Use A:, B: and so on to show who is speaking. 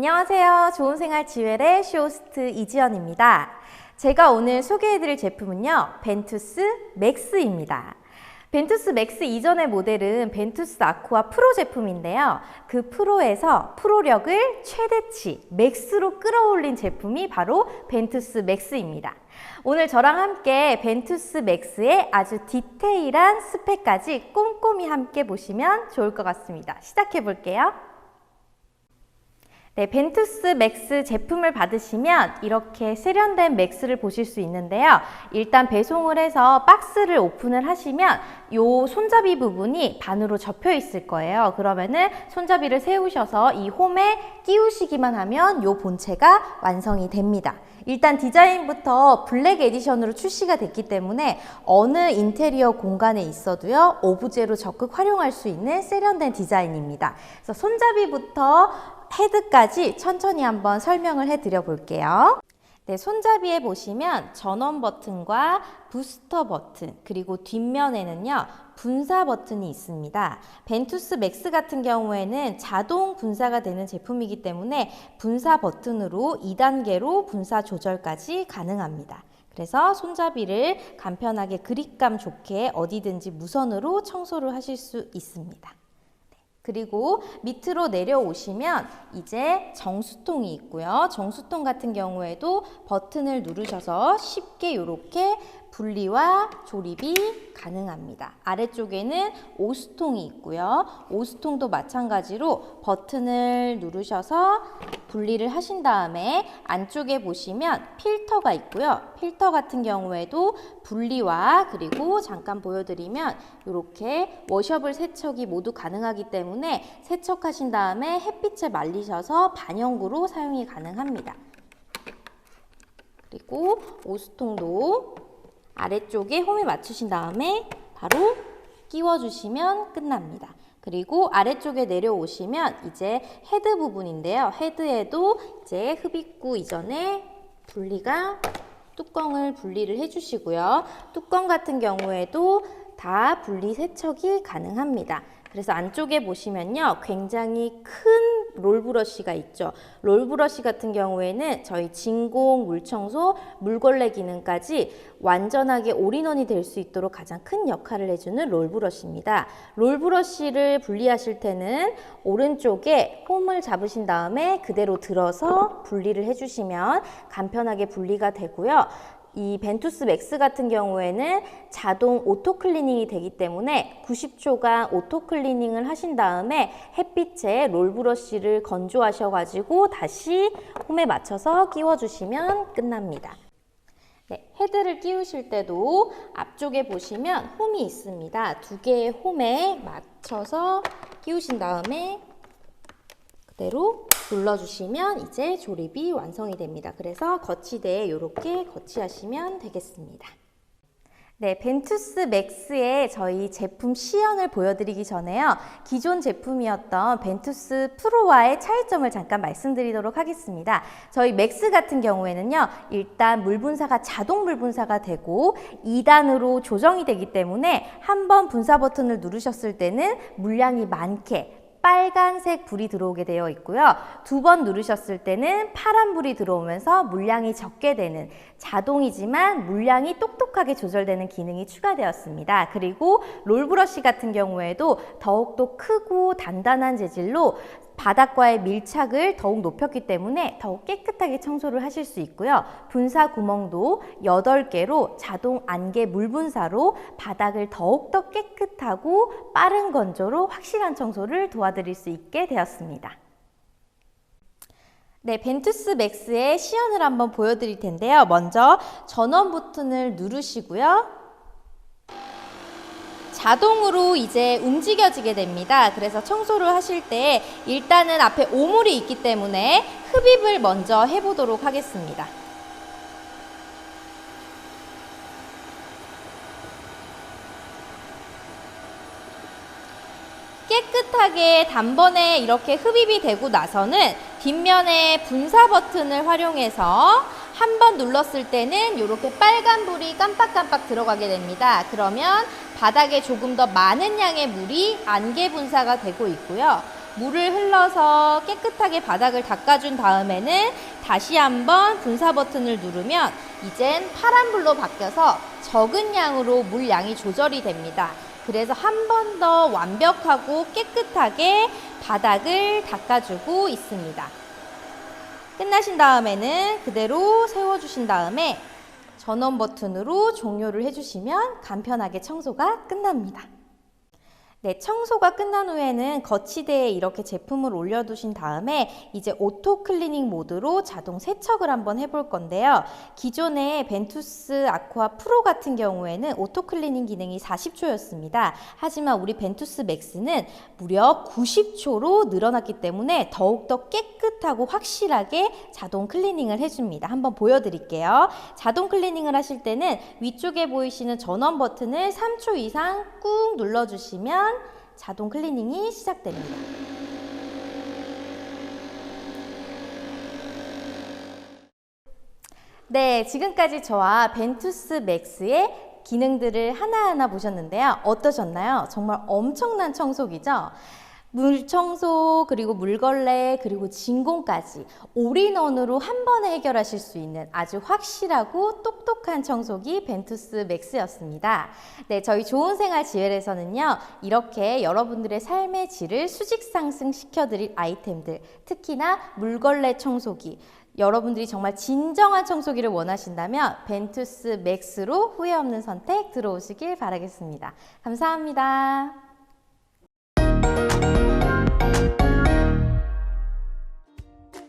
A: 안녕하세요. 좋은 생활 지웰의 쇼호스트 이지연입니다. 제가 오늘 소개해드릴 제품은요, 벤투스 맥스입니다. 벤투스 맥스 이전의 모델은 벤투스 아쿠아 프로 제품인데요. 그 프로에서 프로력을 최대치 맥스로 끌어올린 제품이 바로 벤투스 맥스입니다. 오늘 저랑 함께 벤투스 맥스의 아주 디테일한 스펙까지 꼼꼼히 함께 보시면 좋을 것 같습니다. 시작해 볼게요. 네, 벤투스 맥스 제품을 받으시면 이렇게 세련된 맥스를 보실 수 있는데요. 일단 배송을 해서 박스를 오픈을 하시면 요 손잡이 부분이 반으로 접혀 있을 거예요. 그러면은 손잡이를 세우셔서 이 홈에 끼우시기만 하면 요 본체가 완성이 됩니다. 일단 디자인부터 블랙 에디션으로 출시가 됐기 때문에 어느 인테리어 공간에 있어도요 오브제로 적극 활용할 수 있는 세련된 디자인입니다. 그래서 손잡이부터 헤드까지 천천히 한번 설명을 해드려 볼게요. 네, 손잡이에 보시면 전원 버튼과 부스터 버튼 그리고 뒷면에는요 분사 버튼이 있습니다. 벤투스 맥스 같은 경우에는 자동 분사가 되는 제품이기 때문에 분사 버튼으로 2단계로 분사 조절까지 가능합니다. 그래서 손잡이를 간편하게 그립감 좋게 어디든지 무선으로 청소를 하실 수 있습니다. 그리고 밑으로 내려오시면 이제 정수통이 있고요. 정수통 같은 경우에도 버튼을 누르셔서 쉽게 이렇게 분리와 조립이 가능합니다. 아래쪽에는 오수통이 있고요. 오수통도 마찬가지로 버튼을 누르셔서 분리를 하신 다음에 안쪽에 보시면 필터가 있고요. 필터 같은 경우에도 분리와 그리고 잠깐 보여드리면 이렇게 워셔블 세척이 모두 가능하기 때문에 세척하신 다음에 햇빛에 말리셔서 반영구로 사용이 가능합니다. 그리고 오수통도 아래쪽에 홈에 맞추신 다음에 바로 끼워주시면 끝납니다. 그리고 아래쪽에 내려오시면 이제 헤드 부분인데요. 헤드에도 이제 흡입구 이전에 분리가 뚜껑을 분리를 해주시고요. 뚜껑 같은 경우에도 다 분리 세척이 가능합니다. 그래서 안쪽에 보시면요. 굉장히 큰 롤브러쉬가 있죠. 롤브러쉬 같은 경우에는 저희 진공 물청소, 물걸레 기능까지 완전하게 올인원이 될 수 있도록 가장 큰 역할을 해주는 롤브러쉬입니다. 롤브러쉬를 분리하실 때는 오른쪽에 홈을 잡으신 다음에 그대로 들어서 분리를 해주시면 간편하게 분리가 되고요. 이 벤투스 맥스 같은 경우에는 자동 오토 클리닝이 되기 때문에 90초간 오토 클리닝을 하신 다음에 햇빛에 롤 브러쉬를 건조하셔가지고 다시 홈에 맞춰서 끼워주시면 끝납니다. 네, 헤드를 끼우실 때도 앞쪽에 보시면 홈이 있습니다. 두 개의 홈에 맞춰서 끼우신 다음에 그대로 눌러주시면 이제 조립이 완성이 됩니다. 그래서 거치대에 이렇게 거치하시면 되겠습니다. 네, 벤투스 맥스의 저희 제품 시연을 보여드리기 전에요. 기존 제품이었던 벤투스 프로와의 차이점을 잠깐 말씀드리도록 하겠습니다. 저희 맥스 같은 경우에는요. 일단 물 분사가 자동 물 분사가 되고 2단으로 조정이 되기 때문에 한 번 분사 버튼을 누르셨을 때는 물량이 많게 빨간색 불이 들어오게 되어 있고요. 두 번 누르셨을 때는 파란 불이 들어오면서 물량이 적게 되는 자동이지만 물량이 똑똑하게 조절되는 기능이 추가되었습니다. 그리고 롤브러쉬 같은 경우에도 더욱더 크고 단단한 재질로 바닥과의 밀착을 더욱 높였기 때문에 더욱 깨끗하게 청소를 하실 수 있고요. 분사 구멍도 8개로 자동 안개 물 분사로 바닥을 더욱더 깨끗하고 빠른 건조로 확실한 청소를 도와드릴 수 있게 되었습니다. 네, 벤투스 맥스의 시연을 한번 보여드릴 텐데요. 먼저 전원 버튼을 누르시고요. 자동으로 이제 움직여지게 됩니다. 그래서 청소를 하실 때 일단은 앞에 오물이 있기 때문에 흡입을 먼저 해보도록 하겠습니다. 깨끗하게 단번에 이렇게 흡입이 되고 나서는 뒷면에 분사 버튼을 활용해서 한 번 눌렀을 때는 이렇게 빨간 불이 깜빡깜빡 들어가게 됩니다. 그러면 바닥에 조금 더 많은 양의 물이 안개 분사가 되고 있고요. 물을 흘러서 깨끗하게 바닥을 닦아준 다음에는 다시 한번 분사 버튼을 누르면 이젠 파란불로 바뀌어서 적은 양으로 물 양이 조절이 됩니다. 그래서 한 번 더 완벽하고 깨끗하게 바닥을 닦아주고 있습니다. 끝나신 다음에는 그대로 세워주신 다음에 전원 버튼으로 종료를 해주시면 간편하게 청소가 끝납니다. 네, 청소가 끝난 후에는 거치대에 이렇게 제품을 올려두신 다음에 이제 오토 클리닝 모드로 자동 세척을 한번 해볼 건데요. 기존의 벤투스 아쿠아 프로 같은 경우에는 오토 클리닝 기능이 40초였습니다. 하지만 우리 벤투스 맥스는 무려 90초로 늘어났기 때문에 더욱더 깨끗하고 확실하게 자동 클리닝을 해줍니다. 한번 보여드릴게요. 자동 클리닝을 하실 때는 위쪽에 보이시는 전원 버튼을 3초 이상 꾹 눌러주시면 자동 클리닝이 시작됩니다. 네, 지금까지 저와 벤투스 맥스의 기능들을 하나하나 보셨는데요. 어떠셨나요? 정말 엄청난 청소기죠? 물 청소, 그리고 물걸레, 그리고 진공까지 올인원으로 한 번에 해결하실 수 있는 아주 확실하고 똑똑한 청소기 벤투스 맥스였습니다. 네, 저희 좋은 생활 지웰에서는요, 이렇게 여러분들의 삶의 질을 수직 상승시켜드릴 아이템들, 특히나 물걸레 청소기, 여러분들이 정말 진정한 청소기를 원하신다면 벤투스 맥스로 후회 없는 선택 들어오시길 바라겠습니다. 감사합니다.